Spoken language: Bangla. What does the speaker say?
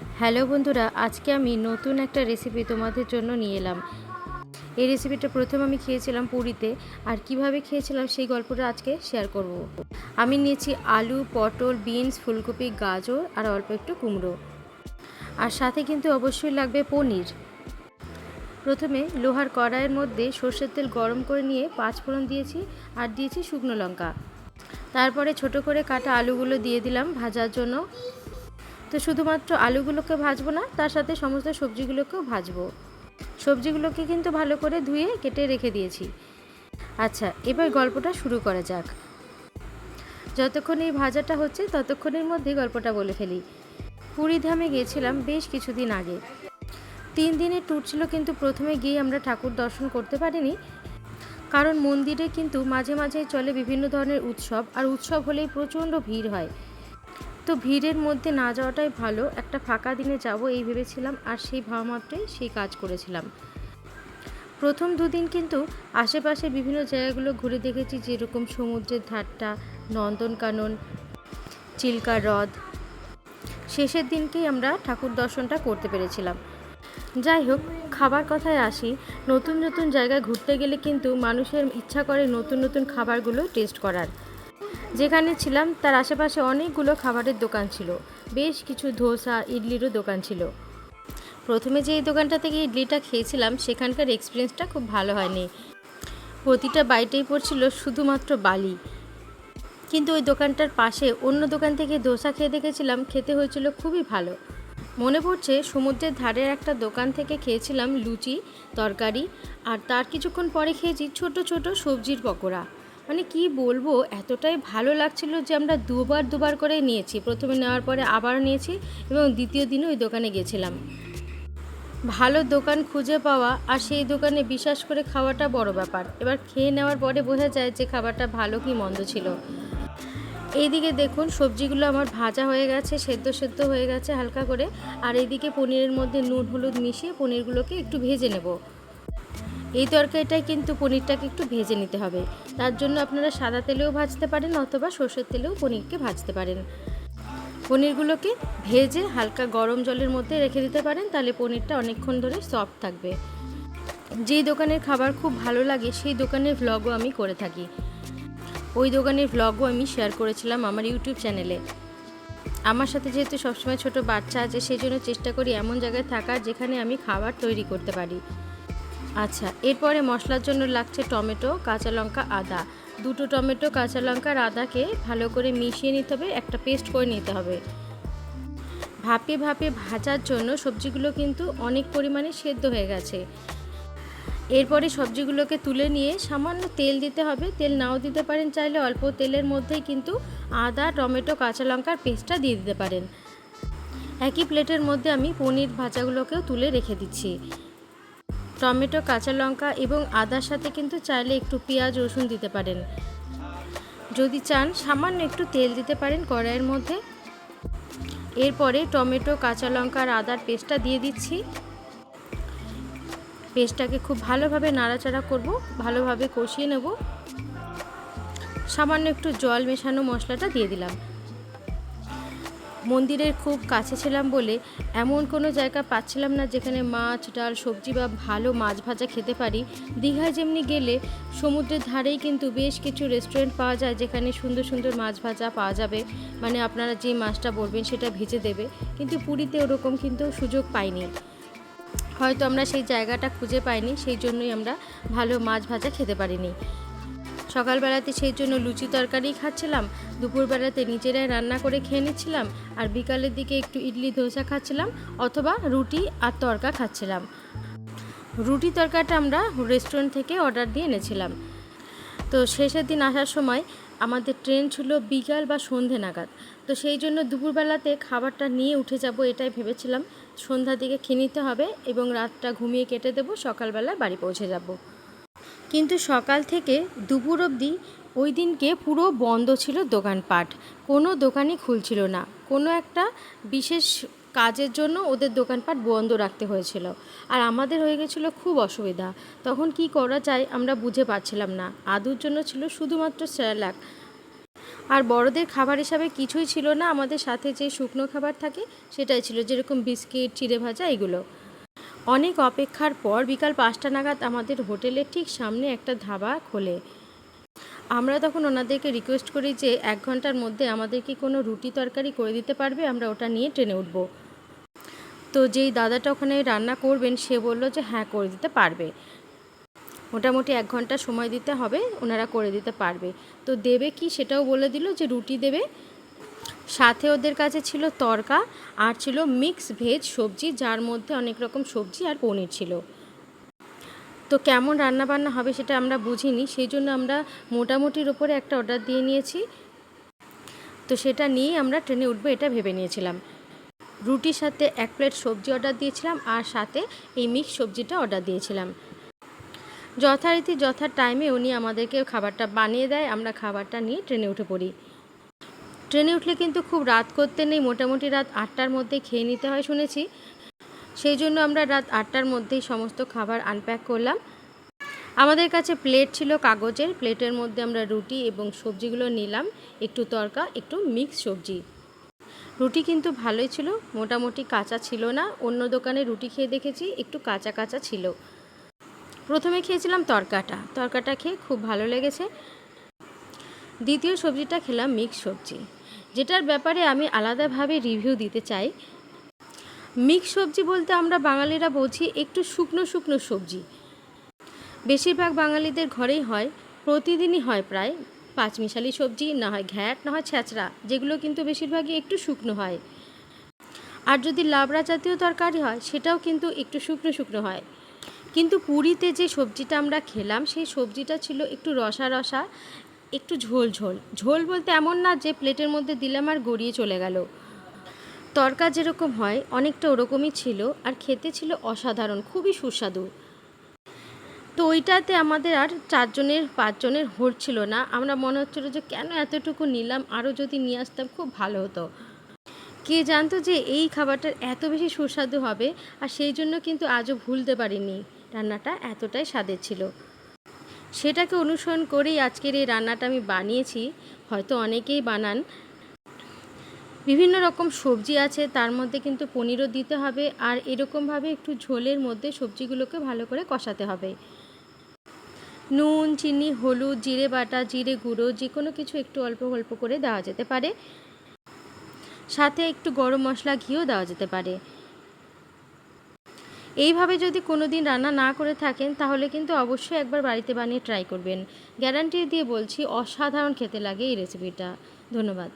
হ্যালো বন্ধুরা, আজকে আমি নতুন একটা রেসিপি তোমাদের জন্য নিয়ে এলাম। এই রেসিপিটা প্রথম আমি খেয়েছিলাম পুরীতে, আর কীভাবে খেয়েছিলাম সেই গল্পটা আজকে শেয়ার করব। আমি নিয়েছি আলু, পটল বিনস ফুলকপি, গাজর, আর অল্প একটু কুমড়ো। আর সাথে কিন্তু অবশ্যই লাগবে পনির। প্রথমে লোহার কড়াইয়ের মধ্যে সর্ষের তেল গরম করে নিয়ে পাঁচ ফোড়ন দিয়েছি, আর দিয়েছি শুকনো লঙ্কা। তারপরে ছোট করে কাটা আলুগুলো দিয়ে দিলাম ভাজার জন্য। তো শুধুমাত্র আলুগুলোকে ভাজবো না, তার সাথে সমস্ত সবজিগুলোকেও ভাজবো। সবজিগুলোকে কিন্তু ভালো করে ধুয়ে কেটে রেখে দিয়েছি। আচ্ছা এবার গল্পটা শুরু করা যাক। যতক্ষণ এই ভাজাটা হচ্ছে, ততক্ষণের মধ্যে গল্পটা বলে ফেলি। পুরী ধামে গিয়েছিলাম বেশ কিছুদিন আগে। তিন দিনের ট্যুর ছিল কিন্তু প্রথমে গিয়ে আমরা ঠাকুর দর্শন করতে পারিনি। কারণ মন্দিরে কিন্তু মাঝে মাঝে চলে বিভিন্ন ধরনের উৎসব, আর উৎসব হলেই প্রচণ্ড ভিড় হয়। তো ভিড়ের মধ্যে না যাওয়াটাই ভালো। একটা ফাঁকা দিনে যাব এই ভেবেছিলাম, আর সেই ভাবমাত্রায় সেই কাজ করেছিলাম। প্রথম দুদিন কিন্তু আশেপাশে বিভিন্ন জায়গাগুলো ঘুরে দেখেছি, যেরকম সমুদ্রের ধারটা, নন্দনকানন চিল্কা হ্রদ। শেষের দিনকেই আমরা ঠাকুর দর্শনটা করতে পেরেছিলাম। যাই হোক, খাবার কথায় আসি, নতুন নতুন জায়গায় ঘুরতে গেলে কিন্তু মানুষের ইচ্ছা করে নতুন নতুন খাবারগুলো টেস্ট করার। যেখানে ছিলাম, তার আশেপাশে অনেকগুলো খাবারের দোকান ছিল। বেশ কিছু ধোসা, ইডলিরও দোকান ছিল। প্রথমে যে দোকানটা থেকে ইডলিটা খেয়েছিলাম, সেখানকার এক্সপিরিয়েন্সটা খুব ভালো হয়নি। প্রতিটা বাইটেই পড়ছিল শুধুমাত্র বালি। কিন্তু ওই দোকানটার পাশে অন্য দোকান থেকে দোসা খেয়ে দেখেছিলাম, খেতে হয়েছিল খুবই ভালো। মনে পড়ছে সমুদ্রের ধারের একটা দোকান থেকে খেয়েছিলাম লুচি, তরকারি, আর তার কিছুক্ষণ পরে খেয়েছি ছোট ছোট সবজির পকোড়া। মানে কি বলব, এতটাই ভালো লাগছিল যে আমরা দুবার দুবার করে নিয়েছি। প্রথমে নেওয়ার পরে আবার নিয়েছি এবং দ্বিতীয় দিনে ওই দোকানে গেছিলাম। ভালো দোকান খুঁজে পাওয়া আর সেই দোকানে বিশ্বাস করে খাওয়াটা বড় ব্যাপার। এবার খেয়ে নেওয়ার পরে বোঝা যায় যে খাবারটা ভালো কি মন্দ ছিল। এইদিকে দেখুন, সবজিগুলো আমার ভাজা হয়ে গেছে, সেদ্ধ সেদ্ধ হয়ে গেছে হালকা করে। আর এইদিকে পনিরের মধ্যে নুন, হলুদ মিশিয়ে পনিরগুলোকে একটু ভেজে নেব। এই তরকারিটাই কিন্তু পনিরটাকে একটু ভেজে নিতে হবে। তার জন্য আপনারা সাদা তেলেও ভাজতে পারেন অথবা সর্ষের তেলেও পনিরকে ভাজতে পারেন। পনিরগুলোকে ভেজে হালকা গরম জলের মধ্যে রেখে দিতে পারেন, তাহলে পনিরটা অনেকক্ষণ ধরে সফট থাকবে। যেই দোকানের খাবার খুব ভালো লাগে, সেই দোকানের ভ্লগও আমি করে থাকি। ওই দোকানের ভ্লগও আমি শেয়ার করেছিলাম আমার ইউটিউব চ্যানেলে আমার সাথে যেহেতু সবসময় ছোট বাচ্চা আছে, সেই জন্য চেষ্টা করি এমন জায়গায় থাকার যেখানে আমি খাবার তৈরি করতে পারি। আচ্ছা এরপরে মশলার জন্য লাগছে টমেটো, কাঁচা লঙ্কা, আদা। দুটো টমেটো, কাঁচা লঙ্কা আর আদাকে ভালো করে মিশিয়ে নিতে হবে, একটা পেস্ট করে নিতে হবে। ভাপে ভাপে ভাজার জন্য সবজিগুলো কিন্তু অনেক পরিমাণে সেদ্ধ হয়ে গেছে। এরপরে সবজিগুলোকে তুলে নিয়ে সামান্য তেল দিতে হবে। তেল নাও দিতে পারেন, চাইলে অল্প তেলের মধ্যেই কিন্তু আদা, টমেটো, কাঁচা লঙ্কার পেস্টটা দিয়ে দিতে পারেন। একই প্লেটের মধ্যে আমি পনির ভাজাগুলোকেও তুলে রেখে দিচ্ছি। টমেটো, কাঁচা লঙ্কা এবং আদার সাথে কিন্তু চাইলে একটু পেঁয়াজ, রসুন দিতে পারেন। যদি চান, সামান্য একটু তেল দিতে পারেন কড়াইয়ের মধ্যে। এরপরে টমেটো, কাঁচা লঙ্কা আর আদার পেস্টটা দিয়ে দিচ্ছি। পেস্টটাকে খুব ভালোভাবে নাড়াচাড়া করব, ভালোভাবে কষিয়ে নেব। সামান্য একটু জল মেশানো মশলাটা দিয়ে দিলাম। মন্দিরের খুব কাছে ছিলাম বলে এমন কোনো জায়গা পাচ্ছিলাম না যেখানে মাছ, ডাল, সবজি বা ভালো মাছ ভাজা খেতে পারি। দীঘায় যেমনি গেলে সমুদ্রের ধারেই কিন্তু বেশ কিছু রেস্টুরেন্ট পাওয়া যায় যেখানে সুন্দর সুন্দর মাছ ভাজা পাওয়া যাবে। মানে আপনারা যে মাছটা বলবেন সেটা ভেজে দেবে। কিন্তু পুরীতে ওরকম কিন্তু সুযোগ পাইনি। হয়তো আমরা সেই জায়গাটা খুঁজে পাইনি, সেই জন্যই আমরা ভালো মাছ ভাজা খেতে পারিনি। সকালবেলাতে সেই জন্য লুচি তরকারি খাচ্ছিলাম, দুপুরবেলাতে নিজেরাই রান্না করে খেয়ে নিচ্ছিলাম, আর বিকালের দিকে একটু ইডলি ধোসা খাচ্ছিলাম অথবা রুটি আর তরকা খাচ্ছিলাম। রুটি তরকাটা আমরা রেস্টুরেন্ট থেকে অর্ডার দিয়ে এনেছিলাম। তো শেষের দিন আসার সময় আমাদের ট্রেন ছিল বিকাল বা সন্ধে নাগাদ। তো সেই জন্য দুপুরবেলাতে খাবারটা নিয়ে উঠে যাব এটাই ভেবেছিলাম। সন্ধ্যার দিকে খেয়ে নিতে হবে এবং রাতটা ঘুমিয়ে কেটে দেবো, সকালবেলা বাড়ি পৌঁছে যাব। কিন্তু সকাল থেকে দুপুর অবধি ওই দিনকে পুরো বন্ধ ছিল দোকানপাট। কোনো দোকানই খুলছিল না। কোনো একটা বিশেষ কাজের জন্য ওদের দোকানপাট বন্ধ রাখতে হয়েছিল। আর আমাদের হয়ে গেছিল খুব অসুবিধা। তখন কি করা যায় আমরা বুঝে পাচ্ছিলাম না। আদুর জন্য ছিল শুধুমাত্র স্যালাক আর বড়দের খাবার হিসাবে কিছুই ছিল না। আমাদের সাথে যে শুকনো খাবার থাকে সেটাই ছিল। যেরকম বিস্কিট, চিড়ে ভাজা, এগুলো। অনেক অপেক্ষার পর বিকাল পাঁচটা নাগাদ আমাদের হোটেলের ঠিক সামনে একটা ধাবা খোলে। আমরা তখন ওনাদেরকে রিকোয়েস্ট করি যে এক ঘণ্টার মধ্যে আমাদেরকে কোনো রুটি তরকারি করে দিতে পারবে, আমরা ওটা নিয়ে ট্রেনে উঠবো। তো যেই দাদাটা ওখানে রান্না করবেন, সে বলল যে হ্যাঁ করে দিতে পারবে। মোটামুটি এক ঘণ্টা সময় দিতে হবে, ওনারা করে দিতে পারবে। তো দেবে কি সেটাও বলে দিল যে রুটি দেবে। সাথে ওদের কাছে ছিল তরকা আর ছিল মিক্স ভেজ সবজি, যার মধ্যে অনেক রকম সবজি আর পনির ছিল। তো কেমন রান্না বান্না হবে সেটা আমরা বুঝিনি, সেই জন্য আমরা মোটামুটির ওপরে একটা অর্ডার দিয়ে নিয়েছি। তো সেটা নিয়ে আমরা ট্রেনে উঠবো, এটা ভেবে নিয়েছিলাম। রুটির সাথে এক প্লেট সবজি অর্ডার দিয়েছিলাম আর সাথে এই মিক্স সবজিটা অর্ডার দিয়েছিলাম। যথারীতি যথা টাইমে উনি আমাদেরকে খাবারটা বানিয়ে দেয়, আমরা খাবারটা নিয়ে ট্রেনে উঠে পড়ি। ট্রেনে উঠলে কিন্তু খুব রাত করতে নেই, মোটামুটি রাত আটটার মধ্যে খেয়ে নিতে হয় শুনেছি। সেই জন্য আমরা রাত আটটার মধ্যেই সমস্ত খাবার আনপ্যাক করলাম। আমাদের কাছে প্লেট ছিল কাগজের প্লেটের মধ্যে আমরা রুটি এবং সবজিগুলো নিলাম, একটু তরকা, একটু মিক্স সবজি। রুটি কিন্তু ভালোই ছিল, মোটামুটি কাঁচা ছিল না, অন্য দোকানে রুটি খেয়ে দেখেছি, একটু কাঁচা কাঁচা ছিল। প্রথমে খেয়েছিলাম তরকাটা তরকাটা খেয়ে খুব ভালো লেগেছে। দ্বিতীয় সবজিটা খেলাম মিক্স সবজি। যেটার ব্যাপারে আমি আলাদাভাবে রিভিউ দিতে চাই। মিক্স সবজি বলতে আমরা বাঙালিরা বুঝি একটু শুকনো শুকনো সবজি। বেশিরভাগ বাঙালিদের ঘরেই হয়, প্রতিদিনই হয় প্রায় পাঁচমিশালি সবজি, না হয় ঘ্যাট, না হয় ছ্যাঁচড়া যেগুলো কিন্তু বেশিরভাগই একটু শুকনো হয়। আর যদি লাবড়া জাতীয় তরকারি হয়, সেটাও কিন্তু একটু শুকনো শুকনো হয়। কিন্তু পুরীতে যে সবজিটা আমরা খেলাম, সেই সবজিটা ছিল একটু রসা রসা একটু ঝোল ঝোল। ঝোল বলতে এমন না যে প্লেটের মধ্যে দিলাম আর গড়িয়ে চলে গেল। তরকা যেরকম হয়, অনেকটা ওরকমই ছিল আর খেতে ছিল অসাধারণ, খুবই সুস্বাদু। তো ওইটাতে আমাদের আর চারজনের, পাঁচজনের হোর ছিল না। আমরা মনে হচ্ছিল যে কেন এতটুকু নিলাম, আরও যদি নিয়ে আসতাম খুব ভালো হতো। কে জানতো যে এই খাবারটার এত বেশি সুস্বাদু হবে, আর সেই জন্য কিন্তু আজও ভুলতে পারিনি। রান্নাটা এতটাই স্বাদের ছিল। সেটাকে অনুসরণ করেই আজকের এই রান্নাটা আমি বানিয়েছি। হয়তো অনেকেই বানান। বিভিন্ন রকম সবজি আছে, তার মধ্যে কিন্তু পনিরও দিতে হবে আর এরকমভাবে একটু ঝোলের মধ্যে সবজিগুলোকে ভালো করে কষাতে হবে। নুন, চিনি, হলুদ, জিরে বাটা, জিরে গুঁড়ো যে কোনো কিছু একটু অল্প অল্প করে দেওয়া যেতে পারে। সাথে একটু গরম মশলা, ঘিও দেওয়া যেতে পারে। এইভাবে যদি কোনো দিন রান্না না করে থাকেন, তাহলে কিন্তু অবশ্যই একবার বাড়িতে বানিয়ে ট্রাই করবেন। গ্যারান্টি দিয়ে বলছি, অসাধারণ খেতে লাগে এই রেসিপিটা ধন্যবাদ।